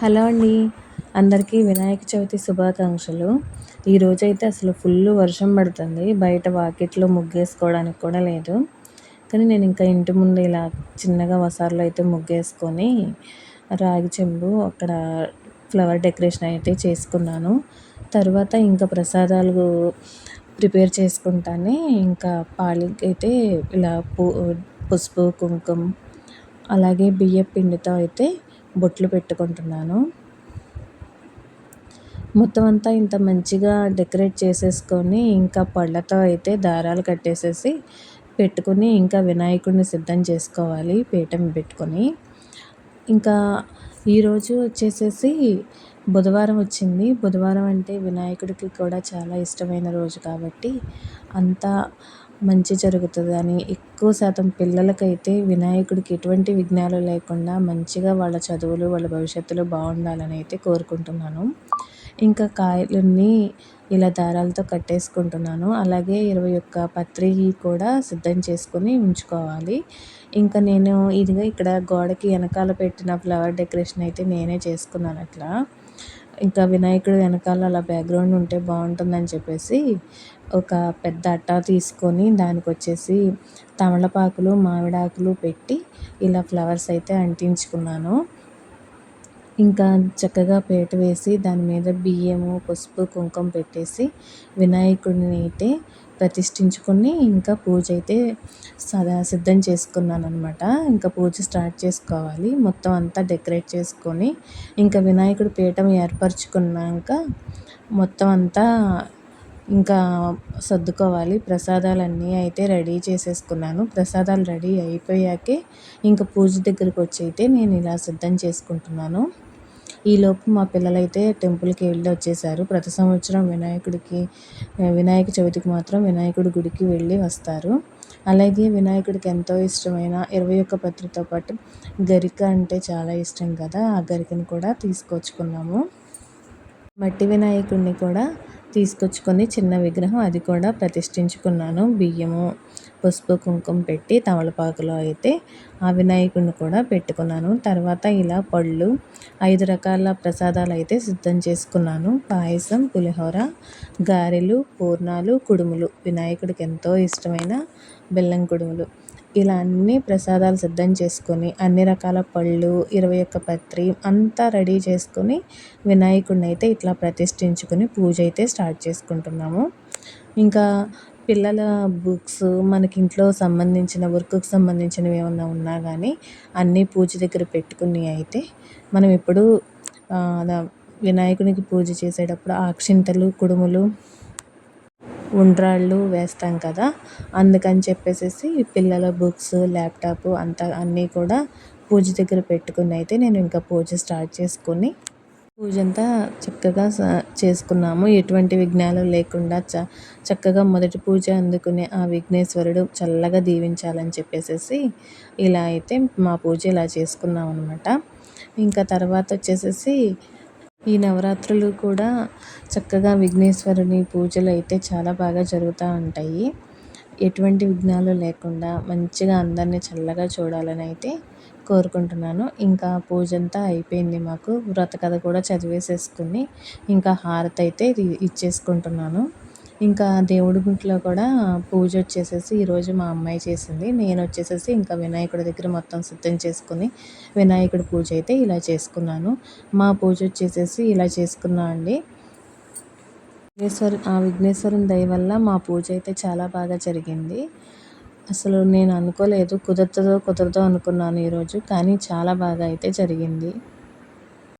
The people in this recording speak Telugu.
హలో అండి. అందరికీ వినాయక చవితి శుభాకాంక్షలు. ఈరోజైతే అసలు ఫుల్ వర్షం పడుతుంది. బయట వాకిట్లో ముగ్గేసుకోవడానికి కూడా లేదు. కానీ నేను ఇంకా ఇంటి ముందు ఇలా చిన్నగా వసారులో అయితే ముగ్గేసుకొని రాగి చెంబు అక్కడ ఫ్లవర్ డెకరేషన్ అయితే చేసుకున్నాను. తర్వాత ఇంకా ప్రసాదాలు ప్రిపేర్ చేసుకుంటానే ఇంకా పాలికి అయితే ఇలా పు పసుపు కుంకుమ అలాగే బియ్యం పిండితో అయితే బొట్లు పెట్టుకుంటున్నాను. మొత్తం అంతా ఇంత మంచిగా డెకరేట్ చేసేసుకొని ఇంకా పళ్ళతో అయితే దారాలు కట్టేసేసి పెట్టుకుని ఇంకా వినాయకుడిని సిద్ధం చేసుకోవాలి పీఠం పెట్టుకొని. ఇంకా ఈరోజు వచ్చేసేసి బుధవారం వచ్చింది. బుధవారం అంటే వినాయకుడికి కూడా చాలా ఇష్టమైన రోజు కాబట్టి అంతా మంచి జరుగుతుందని ఎక్కువ శాతం పిల్లలకైతే వినాయకుడికి ఎటువంటి విఘ్నాలు లేకుండా మంచిగా వాళ్ళ చదువులు వాళ్ళ భవిష్యత్తులో బాగుండాలని అయితే కోరుకుంటున్నాను. ఇంకా కాయలన్నీ ఇలా దారాలతో కట్టేసుకుంటున్నాను. అలాగే ఇరవై ఒక్క పత్రి కూడా సిద్ధం చేసుకొని ఉంచుకోవాలి. ఇంకా నేను ఇదిగా ఇక్కడ గోడకి వెనకాల పెట్టిన ఫ్లవర్ డెకరేషన్ అయితే నేనే చేసుకున్నాను అట్లా. ఇంకా వినాయకుడు వెనకాల అలా బ్యాక్గ్రౌండ్ ఉంటే బాగుంటుందని చెప్పేసి ఒక పెద్ద అట్ట తీసుకొని దానికి వచ్చేసి తమలపాకులు మామిడాకులు పెట్టి ఇలా ఫ్లవర్స్ అయితే అంటించుకున్నాను. ఇంకా చక్కగా పీట వేసి దాని మీద బియ్యము పసుపు కుంకుమ పెట్టేసి వినాయకుడిని అయితే ప్రతిష్ఠించుకొని ఇంకా పూజ అయితే సదా సిద్ధం చేసుకున్నాను అనమాట ఇంకా పూజ స్టార్ట్ చేసుకోవాలి. మొత్తం అంతా డెకరేట్ చేసుకొని ఇంకా వినాయకుడి పీఠం ఏర్పరచుకున్నాక మొత్తం అంతా ఇంకా సర్దుకోవాలి. ప్రసాదాలన్నీ అయితే రెడీ చేసేసుకున్నాను. ప్రసాదాలు రెడీ అయిపోయాకే ఇంకా పూజ దగ్గరికి వచ్చి అయితే నేను ఇలా సిద్ధం చేసుకుంటున్నాను. ఈలోపు మా పిల్లలైతే టెంపుల్కి వెళ్ళి వచ్చేసారు. ప్రతి సంవత్సరం వినాయకుడికి వినాయక చవితికి మాత్రం వినాయకుడి గుడికి వెళ్ళి వస్తారు. అలాగే వినాయకుడికి ఎంతో ఇష్టమైన ఇరవై ఒక్క పత్రితో పాటు గరిక అంటే చాలా ఇష్టం కదా ఆ గరికను కూడా తీసుకొచ్చుకున్నాము. మట్టి వినాయకుడిని కూడా తీసుకొచ్చుకొని చిన్న విగ్రహం అది కూడా ప్రతిష్ఠించుకున్నాను. బియ్యము పసుపు కుంకుమ పెట్టి తమలపాకులో అయితే ఆ వినాయకుడిని కూడా పెట్టుకున్నాను. తర్వాత ఇలా పళ్ళు ఐదు రకాల ప్రసాదాలు అయితే సిద్ధం చేసుకున్నాను. పాయసం పులిహోర గారెలు పూర్ణాలు కుడుములు. వినాయకుడికి ఎంతో ఇష్టమైన బెల్లం కుడుములు. ఇలా అన్ని ప్రసాదాలు సిద్ధం చేసుకొని అన్ని రకాల పళ్ళు ఇరవై ఒక్క పత్రి అంతా రెడీ చేసుకొని వినాయకుడిని అయితే ఇట్లా ప్రతిష్ఠించుకొని పూజ అయితే స్టార్ట్ చేసుకుంటున్నాము. ఇంకా పిల్లల బుక్స్ మనకి ఇంట్లో సంబంధించిన వర్క్కి సంబంధించినవి ఏమన్నా ఉన్నా కానీ అన్నీ పూజ దగ్గర పెట్టుకుని అయితే మనం ఇప్పుడు వినాయకునికి పూజ చేసేటప్పుడు అక్షింతలు కుడుములు ఉండ్రాళ్ళు వేస్తాం కదా అందుకని చెప్పేసి పిల్లల బుక్స్ ల్యాప్టాప్ అంతా అన్నీ కూడా పూజ దగ్గర పెట్టుకుని అయితే నేను ఇంకా పూజ స్టార్ట్ చేసుకుని పూజ అంతా చక్కగా చేసుకున్నాము. ఎటువంటి విఘ్నాలు లేకుండా చ చక్కగా మొదటి పూజ అందుకునే ఆ విఘ్నేశ్వరుడు చల్లగా దీవించాలని చెప్పేసి ఇలా అయితే మా పూజ ఇలా చేసుకున్నాం అనమాట ఇంకా తర్వాత వచ్చేసేసి ఈ నవరాత్రులు కూడా చక్కగా విఘ్నేశ్వరుని పూజలు అయితే చాలా బాగా జరుగుతూ ఉంటాయి. ఎటువంటి విఘ్నాలు లేకుండా మంచిగా అందరినీ చల్లగా చూడాలని అయితే కోరుకుంటున్నాను. ఇంకా పూజ అంతా అయిపోయింది మాకు. వ్రత కథ కూడా చదివేసేసుకుని ఇంకా హారతి అయితే ఇచ్చేసుకుంటున్నాను. ఇంకా దేవుడి గుంట్లో కూడా పూజ వచ్చేసేసి ఈరోజు మా అమ్మాయి చేసింది. నేను వచ్చేసేసి ఇంకా వినాయకుడి దగ్గర మొత్తం సిద్ధం చేసుకుని వినాయకుడి పూజ అయితే ఇలా చేసుకున్నాను. మా పూజ వచ్చేసేసి ఇలా చేసుకున్నా అండి. విఘ్నేశ్వరు ఆ విఘ్నేశ్వరుని దయ వల్ల మా పూజ అయితే చాలా బాగా జరిగింది. అసలు నేను అనుకోలేదు కుదరతదో కుదరదో అనుకున్నాను ఈరోజు కానీ చాలా బాగా అయితే జరిగింది.